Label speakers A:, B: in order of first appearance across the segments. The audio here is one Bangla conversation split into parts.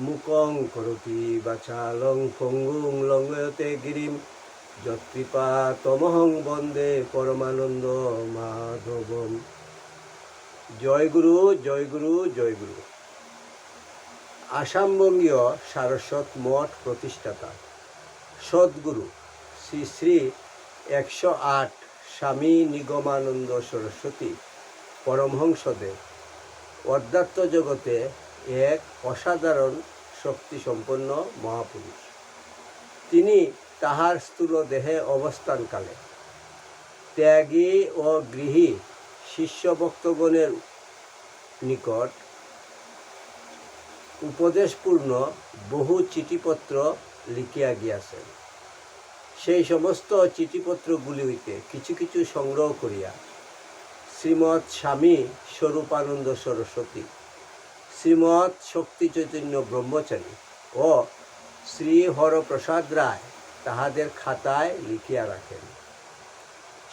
A: মুকং করতি বাচালং পঙ্গুং লঙ্গয়তে গিরিম। যৎকৃপা তমহং বন্দে পরমানন্দ মাধবম। জয় গুরু জয় গুরু জয় গুরু। আসামবঙ্গীয় সারস্বত মঠ প্রতিষ্ঠাতা। সদ্গুরু শ্রী শ্রী একশো আট স্বামী নিগমানন্দ সরস্বতী পরমহংসদেব। অধ্যাত্ম জগতে এক অসাধারণ শক্তিসম্পন্ন মহাপুরুষ। তিনি তাহার স্থূল দেহে অবস্থানকালে ত্যাগী ও গৃহী শিষ্য ভক্তগণের নিকট উপদেশপূর্ণ বহু চিঠিপত্র লিখিয়া গিয়াছেন। সেই সমস্ত চিঠিপত্রগুলি হইতে কিছু কিছু সংগ্রহ করিয়া শ্রীমৎ স্বামী স্বরূপানন্দ সরস্বতী শ্রীমৎ শক্তি চৈতন্য ব্রহ্মচারী ও শ্রী হরপ্রসাদ রায় তাহাদের খাতায় লিখিয়া রাখেন।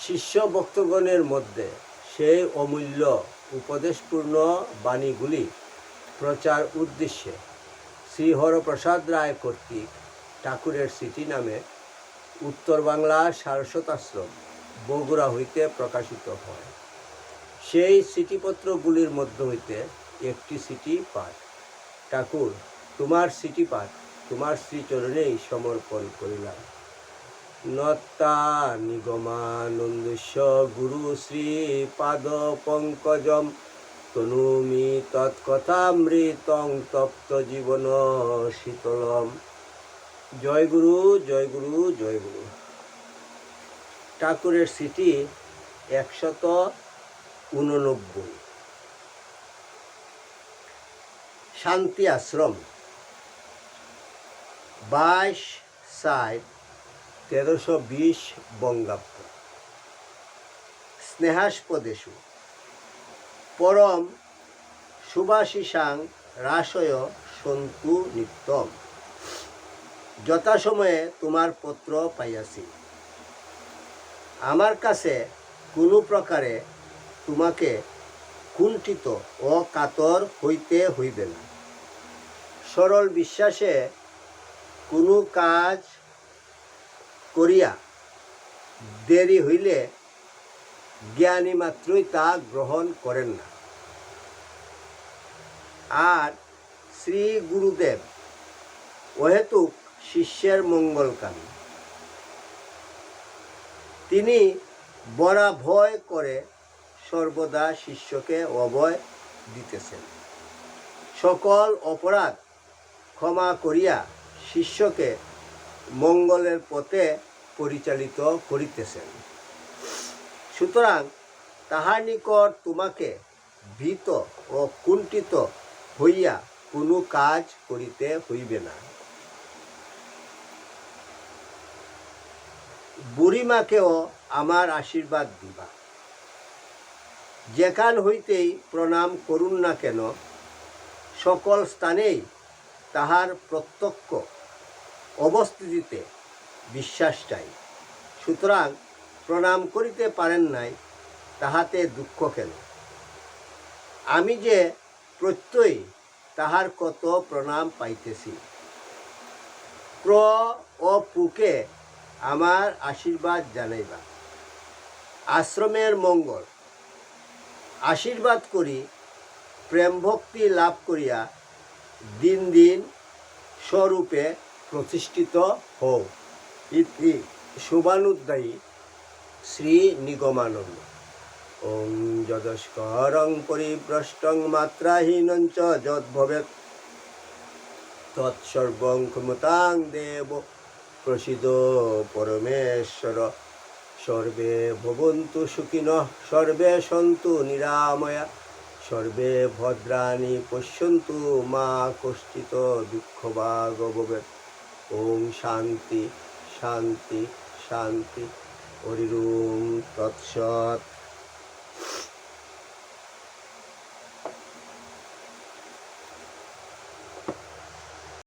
A: শিষ্য ভক্তগণের মধ্যে সেই অমূল্য উপদেশপূর্ণ বাণীগুলি প্রচার উদ্দেশ্যে শ্রী হরপ্রসাদ রায় কর্তৃক ঠাকুরের স্মৃতি নামে উত্তর বাংলা সারস্বতাশ্রম বগুড়া হইতে প্রকাশিত হয়। সেই চিঠিপত্রগুলির মধ্য হইতে একটি সিটি পাঠ ঠাকুর, তোমার সিটি পাঠ তোমার শ্রীচরণেই সমর্পণ করিলাম। নত্তা নিগমানন্দেশ্ব গুরু শ্রী পাদ পঙ্কজম, তনুমি তৎকথামৃতং তপ্ত জীবন শীতলম। জয় গুরু জয় গুরু জয় গুরু। ঠাকুরের স্মৃতি একশত উননব্বই। শান্তি আশ্রম। বাইশ সাইট তেরোশো বিশ বঙ্গাব্দ। স্নেহাস্পদেশু। পরম সুভাষিসাং রাসয় সন্তু নিত্যম। যথাসময়ে তোমার পত্র পাইয়াছি। আমার কাছে কোনো প্রকারে তোমাকে কুণ্ঠিত ও কাতর হইতে হইবে না। সরল বিশ্বাসে কোনো কাজ করিয়া দেরি হইলে জ্ঞানী মাত্রই তা গ্রহণ করেন না। আর শ্রী গুরুদেব, অহেতুক শিষ্যের মঙ্গলকামী। তিনি বড়া ভয় করে সর্বদা শিষ্যকে অভয় দিতেছেন। সকল অপরাধ ক্ষমা করিয়া শিষ্যকে মঙ্গলের পথে পরিচালিত করিতেছেন। সুতরাং তাহার নিকট তোমাকে ভীত ও কুণ্ঠিত হইয়া কোনো কাজ করিতে হইবে না। বুড়িমাকেও আমার আশীর্বাদ দিবা। যেখান হইতেই প্রণাম করুন না কেন, সকল স্থানেই তাহার প্রত্যক্ষ অবস্থিতিতে বিশ্বাস চাই। সুতরাং প্রণাম করিতে পারেন নাই, তাহাতে দুঃখ কেন? আমি যে প্রত্যয়ই তাহার কত প্রণাম পাইতেছি। প্র ও পুকে আমার আশীর্বাদ জানাইবা। আশ্রমের মঙ্গল। আশীর্বাদ করি প্রেম ভক্তি লাভ করিয়া দিন দিন স্বরূপে প্রতিষ্ঠিত হও। ইতি শুভানুদ্দায়ী শ্রী নিগমানন্দ। ওং যদস্করং পরিভ্রষ্টং মাত্রাহীনং চ যদ্ভবেৎ। তৎসর্বং ক্ষমতাং দেব প্রসিদ পরমেশ্বর। সর্বে ভবন্তু সুখিনঃ, সর্বে সন্তু নিরাময়া। সর্বে ভদ্রাণি পশ্যন্তু মা কষ্টিত দুঃখ বা ওম শান্তি শান্তি শান্তি। হরিম তৎসৎ।